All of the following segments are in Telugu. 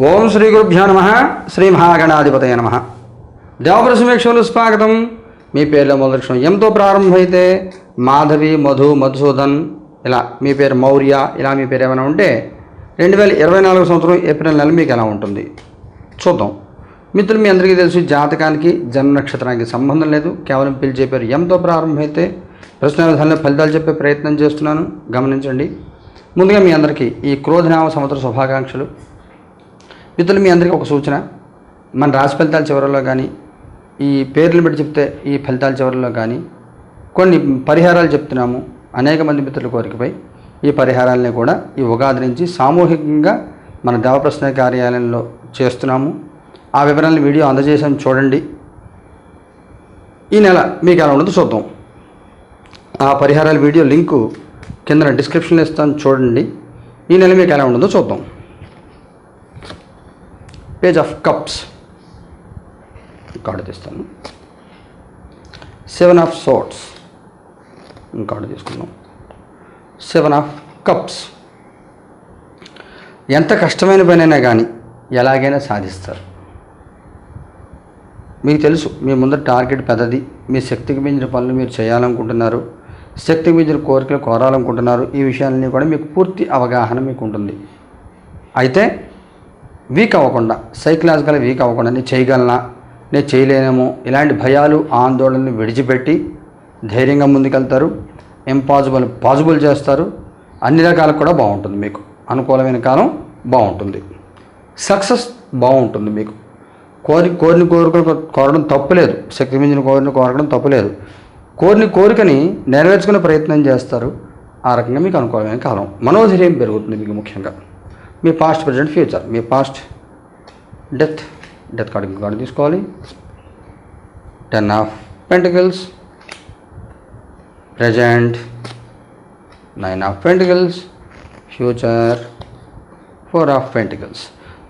ఓం శ్రీ గురుభ్యో నమ. శ్రీ మహాగణాధిపతయ నమ. దేవపుర సమీక్షలు స్వాగతం. మీ పేర్ల మొదలక్షణం ఎంతో ప్రారంభమైతే మాధవి మధు మధుసూదన్ ఇలా మీ పేరు మౌర్య ఇలా మీ పేరు ఏమైనా ఉంటే రెండు వేల ఇరవై నాలుగు సంవత్సరం ఏప్రిల్ నెల మీకు ఎలా ఉంటుంది? చూద్దాం. మిత్రులు మీ అందరికీ తెలుసు జాతకానికి జన్మ నక్షత్రానికి సంబంధం లేదు. కేవలం పిలిచే పేరు ఎంతో ప్రారంభమైతే ప్రశ్నల ఫలితాలు చెప్పే ప్రయత్నం చేస్తున్నాను. గమనించండి. ముందుగా మీ అందరికీ ఈ క్రోధనామ సంవత్సర శుభాకాంక్షలు. మిత్రులు మీ అందరికీ ఒక సూచన. మన రాశి ఫలితాల చివరిలో కానీ ఈ పేర్లు పెట్టి చెప్తే ఈ ఫలితాల చివరిలో కానీ కొన్ని పరిహారాలు చెప్తున్నాము. అనేక మంది మిత్రుల కోరికపై ఈ పరిహారాలని కూడా ఈ ఉగాది నుంచి సామూహికంగా మన దేవప్రశ్న కార్యాలయంలో చేస్తున్నాము. ఆ వివరాలను వీడియో అందజేసాను చూడండి. ఈ నెల మీకు ఎలా ఉండదు చూద్దాం. ఆ పరిహారాల వీడియో లింకు కింద డిస్క్రిప్షన్లో ఇస్తాను చూడండి. ఈ నెల మీకు ఎలా ఉండదో చూద్దాం. పేజ్ ఆఫ్ కప్స్ కార్డు తీస్తాను. సెవెన్ ఆఫ్ సోట్స్ కార్డు తీసుకుందాం. సెవెన్ ఆఫ్ కప్స్ ఎంత కష్టమైన పనైనా కానీ ఎలాగైనా సాధిస్తారు. మీకు తెలుసు మీ ముందర టార్గెట్ పెద్దది మీ శక్తికి మించిన పనులు మీరు చేయాలనుకుంటున్నారు శక్తికి మించిన కోరికలు కోరాలనుకుంటున్నారు ఈ విషయాలన్నీ కూడా మీకు పూర్తి అవగాహన మీకు ఉంటుంది అయితే వీక్ అవ్వకుండా సైకలాజికల్ వీక్ అవ్వకుండా నేను చేయగలనా? నేను చేయలేనేమో? ఇలాంటి భయాలు ఆందోళనలు విడిచిపెట్టి ధైర్యంగా ముందుకెళ్తారు ఇంపాసిబుల్ పాసిబుల్ చేస్తారు. అన్ని రకాలకు కూడా బాగుంటుంది మీకు. అనుకూలమైన కాలం బాగుంటుంది. సక్సెస్ బాగుంటుంది మీకు. కోరి కోరిని కోరిక కోరడం తప్పులేదు శక్తి మించిన కోరిని కోరడం తప్పులేదు కోరిని కోరికని నెరవేర్చుకునే ప్రయత్నం చేస్తారు. ఆ రకంగా మీకు అనుకూలమైన కాలం. మనోధైర్యం పెరుగుతుంది మీకు ముఖ్యంగా. మీ పాస్ట్ ప్రజెంట్ ఫ్యూచర్ మీ పాస్ట్ డెత్ డెత్ కార్డు ఇంకో కార్డు తీసుకోవాలి. Ten of pentacles present nine of pentacles future four of pentacles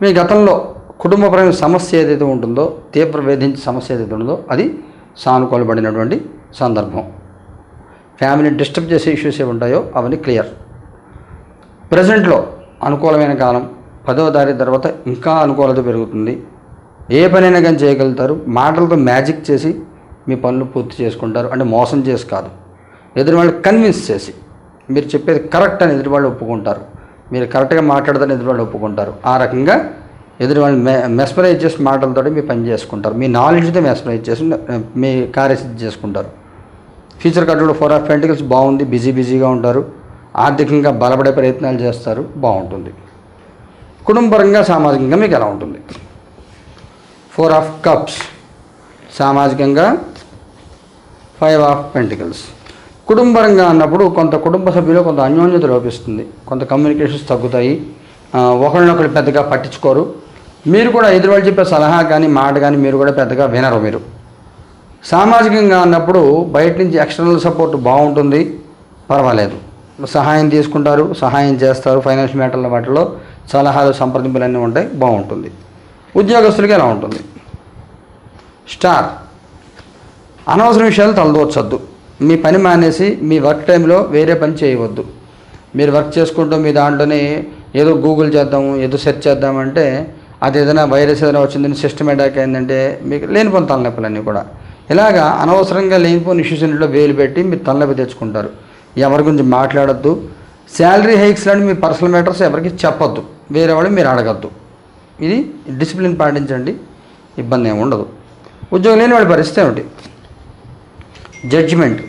మీ గతంలో కుటుంబపరమైన సమస్య ఏదైతే ఉంటుందో తీవ్ర వేధించే సమస్య ఏదైతే ఉంటుందో అది సానుకూలపడినటువంటి సందర్భం. ఫ్యామిలీని డిస్టర్బ్ చేసే ఇష్యూస్ ఏమి ఉంటాయో అవన్నీ క్లియర్ ప్రజెంట్లో అనుకూలమైన కాలం. పదవ తారీఖు తర్వాత ఇంకా అనుకూలత పెరుగుతుంది. ఏ పనైనా కానీ చేయగలుగుతారు. మాటలతో మ్యాజిక్ చేసి మీ పనులు పూర్తి చేసుకుంటారు. అంటే మోసం చేసి కాదు. ఎదురు వాళ్ళు కన్విన్స్ చేసి. మీరు చెప్పేది కరెక్ట్ అని ఎదురువాళ్ళు ఒప్పుకుంటారు. మీరు కరెక్ట్గా మాట్లాడదని ఎదురువాళ్ళు ఒప్పుకుంటారు. ఆ రకంగా ఎదురువాళ్ళు మె మెస్మరైజ్ చేసి మాటలతో మీ పని చేసుకుంటారు. మీ నాలెడ్జ్తో మెస్మరైజ్ చేసి మీ కార్యసిద్ధి చేసుకుంటారు. ఫ్యూచర్ కార్డులో ఫోర్ ఆఫ్ పెంటికల్స్ బాగుంది. బిజీ బిజీగా ఉంటారు. ఆర్థికంగా బలపడే ప్రయత్నాలు చేస్తారు బాగుంటుంది. కుటుంబపరంగా సామాజికంగా మీకు ఎలా ఉంటుంది? ఫోర్ ఆఫ్ కప్స్ సామాజికంగా ఫైవ్ ఆఫ్ పెంటికల్స్ కుటుంబరంగా అన్నప్పుడు కొంత కుటుంబ సభ్యులు కొంత అన్యోన్యత లోపిస్తుంది. కొంత కమ్యూనికేషన్స్ తగ్గుతాయి. ఒకరినొకరు పెద్దగా పట్టించుకోరు. మీరు కూడా ఎదురువాళ్ళు చెప్పే సలహా కానీ మాట కానీ మీరు కూడా పెద్దగా వినరు మీరు. సామాజికంగా అన్నప్పుడు బయట నుంచి ఎక్స్టర్నల్ సపోర్ట్ బాగుంటుంది. పర్వాలేదు. సహాయం తీసుకుంటారు సహాయం చేస్తారు ఫైనాన్షియల్ మ్యాటర్ల వాటిలో సలహాలు సంప్రదింపులు అన్నీ ఉంటాయి బాగుంటుంది. ఉద్యోగస్తులకి ఎలా ఉంటుంది? స్టార్ అనవసర విషయాలు తలదోచద్దు మీ పని మానేసి మీ వర్క్ టైంలో వేరే పని చేయవద్దు. మీరు వర్క్ చేసుకుంటూ మీ దాంట్లోనే ఏదో గూగుల్ చేద్దాము ఏదో సెర్చ్ చేద్దామంటే అది ఏదైనా వైరస్ ఏదైనా వచ్చిందని సిస్టమ్ అటాక్ అయిందంటే మీకు లేనిపోయిన తలనొప్పులన్నీ కూడా. ఇలాగా అనవసరంగా లేనిపోయిన ఇష్యూస్ ఇంట్లో వేలు పెట్టి మీరు తలనొప్పి తెచ్చుకుంటారు. ఎవరి గురించి మాట్లాడద్దు. శాలరీ హైక్స్ లాంటి మీ పర్సనల్ మ్యాటర్స్ ఎవరికి చెప్పొద్దు. వేరే వాళ్ళు మీరు అడగద్దు. ఇది డిసిప్లిన్ పాటించండి. ఇబ్బంది ఏమి ఉండదు. ఉద్యోగం లేని వాళ్ళ పరిస్థితి ఏమిటి? జడ్జిమెంట్.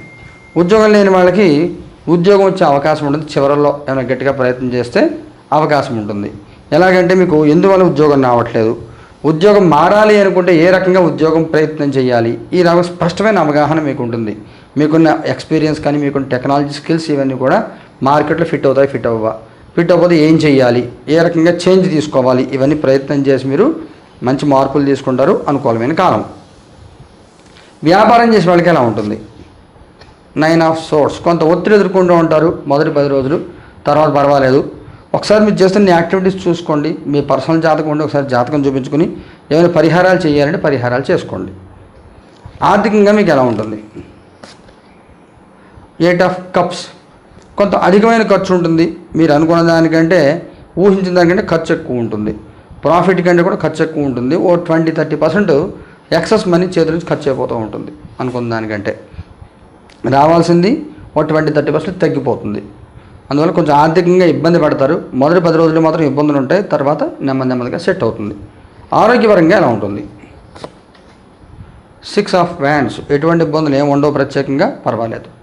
ఉద్యోగం లేని వాళ్ళకి ఉద్యోగం వచ్చే అవకాశం ఉంటుంది. చివరిలో ఏమైనా గట్టిగా ప్రయత్నం చేస్తే అవకాశం ఉంటుంది. ఎలాగంటే మీకు ఎందువల్ల ఉద్యోగం రావట్లేదు? ఉద్యోగం మారాలి అనుకుంటే ఏ రకంగా ఉద్యోగం ప్రయత్నం చేయాలి? ఈ రకం స్పష్టమైన అవగాహన మీకు ఉంటుంది. మీకున్న ఎక్స్పీరియన్స్ కానీ మీకున్న టెక్నాలజీ స్కిల్స్ ఇవన్నీ కూడా మార్కెట్లో ఫిట్ అవుతాయి ఫిట్ అవ్వ ఫిట్ అవ్వదు ఏం చేయాలి ఏ రకంగా చేంజ్ తీసుకోవాలి? ఇవన్నీ ప్రయత్నం చేసి మీరు మంచి మార్పులు తీసుకుంటారు అనుకూలమైన కాలం. వ్యాపారం చేసే వాళ్ళకి ఎలా ఉంటుంది? నైన్ ఆఫ్ సోర్స్ కొంత ఒత్తిడి ఎదుర్కొంటూ ఉంటారు మొదటి పది రోజులు. తర్వాత పర్వాలేదు. ఒకసారి మీరు చేస్తున్న యాక్టివిటీస్ చూసుకోండి. మీ పర్సనల్ జాతకం ఉండి ఒకసారి జాతకం చూపించుకుని ఏమైనా పరిహారాలు చేయాలంటే పరిహారాలు చేసుకోండి. ఆర్థికంగా మీకు ఎలా ఉంటుంది? ఎయిట్ ఆఫ్ కప్స్ కొంత అధికమైన ఖర్చు ఉంటుంది. మీరు అనుకున్న దానికంటే ఊహించిన దానికంటే ఖర్చు ఎక్కువ ఉంటుంది. ప్రాఫిట్ కంటే కూడా ఖర్చు ఎక్కువ ఉంటుంది. ఓ twenty thirty percent excess money చేతుల నుంచి ఖర్చు అయిపోతూ ఉంటుంది అనుకున్న దానికంటే. రావాల్సింది ఓ ట్వంటీ థర్టీ పర్సెంట్ తగ్గిపోతుంది. అందువల్ల కొంచెం ఆర్థికంగా ఇబ్బంది పడతారు. మొదటి పది రోజులు మాత్రం ఇబ్బందులు ఉంటాయి. తర్వాత నెమ్మది నెమ్మదిగా సెట్ అవుతుంది. ఆరోగ్యపరంగా ఎలా ఉంటుంది? సిక్స్ ఆఫ్ వ్యాండ్స్ ఎటువంటి ఇబ్బందులు ఏమి ఉండవు ప్రత్యేకంగా. పర్వాలేదు.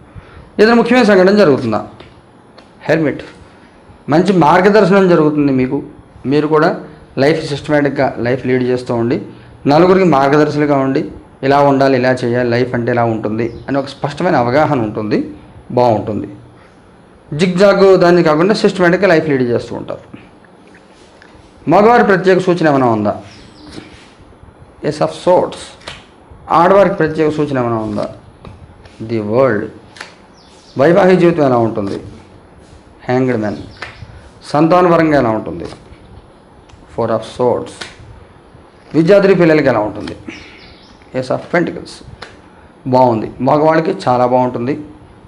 ఏదైనా ముఖ్యమైన సంఘటన జరుగుతుందా? హెల్మెట్. మంచి మార్గదర్శనం జరుగుతుంది మీకు. మీరు కూడా లైఫ్ సిస్టమేటిక్గా లైఫ్ లీడ్ చేస్తూ ఉండి నలుగురికి మార్గదర్శులుగా ఉండి ఇలా ఉండాలి ఇలా చేయాలి లైఫ్ అంటే ఇలా ఉంటుంది అని ఒక స్పష్టమైన అవగాహన ఉంటుంది బాగుంటుంది. జిగ్జాగ్ దాన్ని కాకుండా సిస్టమేటిక్గా లైఫ్ లీడ్ చేస్తూ ఉంటారు. మగవారి ప్రత్యేక సూచన ఏమైనా ఉందా? ఎస్ ఆఫ్ సోట్స్ ఆడవారికి ప్రత్యేక సూచన ఏమైనా ఉందా? ది వరల్డ్ వైవాహిక జీవితం ఎలా ఉంటుంది? హ్యాంగ్డ్ మ్యాన్ సంతానపరంగా ఎలా ఉంటుంది? ఫోర్ ఆఫ్ సోర్డ్స్ విద్యార్థి పిల్లలకి ఎలా ఉంటుంది? ఎస్ ఆఫ్ పెంటికల్స్ బాగుంది. మగవాళ్ళకి చాలా బాగుంటుంది.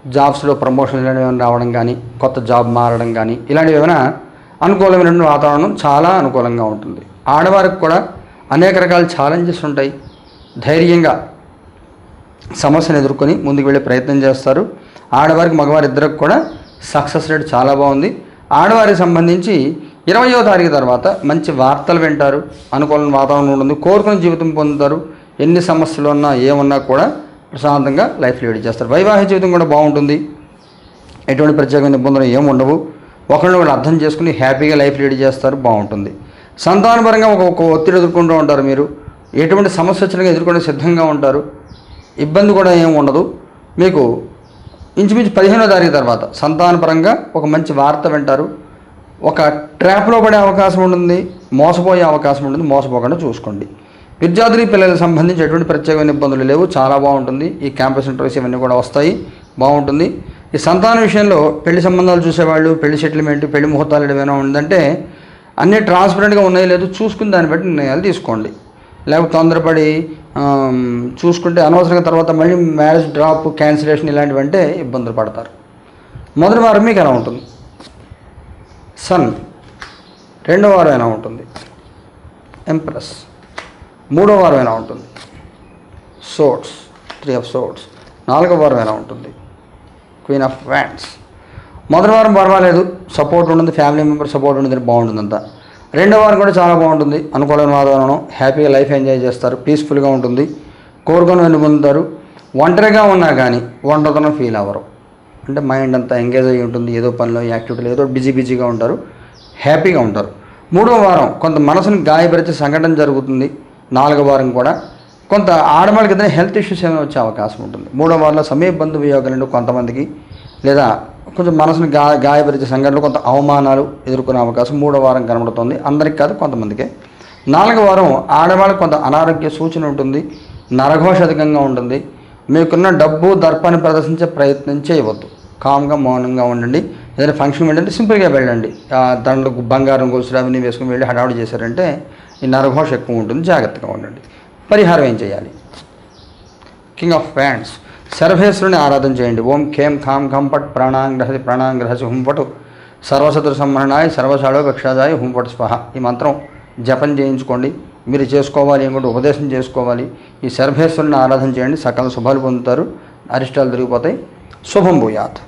జాబ్స్లో ప్రమోషన్ ఇలాంటివి రావడం కానీ కొత్త జాబ్ మారడం కానీ ఇలాంటివి ఏమైనా అనుకూలమైన వాతావరణం చాలా అనుకూలంగా ఉంటుంది. ఆడవారికి కూడా అనేక రకాల ఛాలెంజెస్ ఉంటాయి. ధైర్యంగా సమస్యను ఎదుర్కొని ముందుకు వెళ్ళే ప్రయత్నం చేస్తారు. ఆడవారికి మగవారి ఇద్దరికి కూడా సక్సెస్ రేట్ చాలా బాగుంది. ఆడవారికి సంబంధించి ఇరవయో తారీఖు తర్వాత మంచి వార్తలు వింటారు. అనుకూల వాతావరణం ఉంటుంది. కోరుకున్న జీవితం పొందుతారు. ఎన్ని సమస్యలు ఉన్నా ఏమున్నా కూడా ప్రశాంతంగా లైఫ్ లీడ్ చేస్తారు. వైవాహిక జీవితం కూడా బాగుంటుంది. ఎటువంటి ప్రత్యేకమైన ఇబ్బందులు ఏమి ఉండవు. ఒకరిని ఒకరు అర్థం చేసుకుని హ్యాపీగా లైఫ్ లీడ్ చేస్తారు. బాగుంటుంది. సంతానపరంగా ఒక ఒక ఒత్తిడి ఎదుర్కొంటూ ఉంటారు మీరు. ఎటువంటి సమస్య వచ్చినా ఎదుర్కొనే సిద్ధంగా ఉంటారు. ఇబ్బంది కూడా ఏమి ఉండదు. మీకు ఇంచుమించు పదిహేనో తారీఖు తర్వాత. సంతానపరంగా ఒక మంచి వార్త వింటారు. ఒక ట్రాప్లో పడే అవకాశం ఉంటుంది మోసపోయే అవకాశం ఉంటుంది మోసపోకుండా చూసుకోండి. విద్యార్థి పిల్లలకు సంబంధించి ఎటువంటి ప్రత్యేకమైన ఇబ్బందులు లేవు. చాలా బాగుంటుంది. ఈ క్యాంపస్ ఇంటర్వ్యూస్ ఇవన్నీ కూడా వస్తాయి. బాగుంటుంది. ఈ సంతాన విషయంలో పెళ్ళి సంబంధాలు చూసేవాళ్ళు పెళ్ళి సెటిల్మెంట్ పెళ్ళి ముహూర్తాలు ఏమైనా ఉందంటే అన్నీ ట్రాన్స్పరెంట్గా ఉన్నాయో లేదో చూసుకుని దాన్ని బట్టి నిర్ణయాలు తీసుకోండి. లేకపోతే తొందరపడి చూసుకుంటే అనవసరంగా తర్వాత మళ్ళీ మ్యారేజ్ డ్రాప్ క్యాన్సిలేషన్ ఇలాంటివి అంటే ఇబ్బందులు పడతారు. మొదటి వారం మీకు ఎలా ఉంటుంది? సన్. రెండో వారం ఎలా ఉంటుంది? ఎంప్రెస్ మూడో వారం ఎలా ఉంటుంది? సోట్స్ త్రీ ఆఫ్ సోట్స్ నాలుగో వారం ఎలా ఉంటుంది? క్వీన్ ఆఫ్ వ్యాండ్స్ మొదటి వారం పర్వాలేదు. సపోర్ట్ ఉంటుంది ఫ్యామిలీ మెంబర్ సపోర్ట్ ఉంటుంది బాగుంటుంది అంతా రెండో వారం కూడా చాలా బాగుంటుంది. అనుకూలమైన వాతావరణం హ్యాపీగా లైఫ్ ఎంజాయ్ చేస్తారు పీస్ఫుల్గా ఉంటుంది కోరుకొని వెళ్ళి పొందుతారు. ఒంటరిగా ఉన్నా కానీ ఒంటరితనం ఫీల్ అవ్వరు. అంటే మైండ్ అంతా ఎంగేజ్ అయ్యి ఉంటుంది. ఏదో పనిలో యాక్టివిటీలో ఏదో బిజీ బిజీగా ఉంటారు హ్యాపీగా ఉంటారు. మూడో వారం కొంత మనసుని గాయపరిచే సంఘటన జరుగుతుంది. నాలుగో వారం కూడా కొంత ఆడవాళ్ళకి ఏదైనా హెల్త్ ఇష్యూస్ ఏమైనా వచ్చే అవకాశం ఉంటుంది. మూడో వారంలో సమయ బంధు వియోగాలు కొంతమందికి లేదా కొంచెం మనసుని గా గాయపరిచే సంఘటనలు కొంత అవమానాలు ఎదుర్కొనే అవకాశం మూడో వారం కనబడుతుంది. అందరికి కాదు కొంతమందికే. నాలుగో వారం ఆడవాళ్ళకి కొంత అనారోగ్య సూచన ఉంటుంది నరఘోష అధికంగా ఉంటుంది. మీకున్న డబ్బు దర్పాన్ని ప్రదర్శించే ప్రయత్నం చేయవద్దు. కామ్గా మౌనంగా ఉండండి. ఏదైనా ఫంక్షన్ ఏంటంటే సింపుల్గా వెళ్ళండి. దండలు దాంట్లో బంగారం గొలుసులు అవన్నీ వేసుకుని వెళ్ళి హడావుడి చేశారంటే ఈ నరఘోష ఎక్కువ ఉంటుంది జాగ్రత్తగా ఉండండి. పరిహారం ఏం చేయాలి? కింగ్ ఆఫ్ ప్యాంట్స్ సర్వేశ్వరుని ఆరాధన చేయండి. ఓం ఖేం ఖాం ఖం పట్ ప్రాణాంగ్రహసి ప్రాణాంగ్రహసి హుంపటు సర్వశత్రు సంహరణాయ సర్వశాడో కక్షాదాయ హుంపటు స్వహ. ఈ మంత్రం జపం చేయించుకోండి. మీరు చేసుకోవాలి అనుకుంటే ఉపదేశం చేసుకోవాలి. ఈ సర్వేశ్వరుని ఆరాధన చేయండి. సకల శుభాలు పొందుతారు. అరిష్టాలు తిరిగిపోతాయి. శుభం భూయాత్.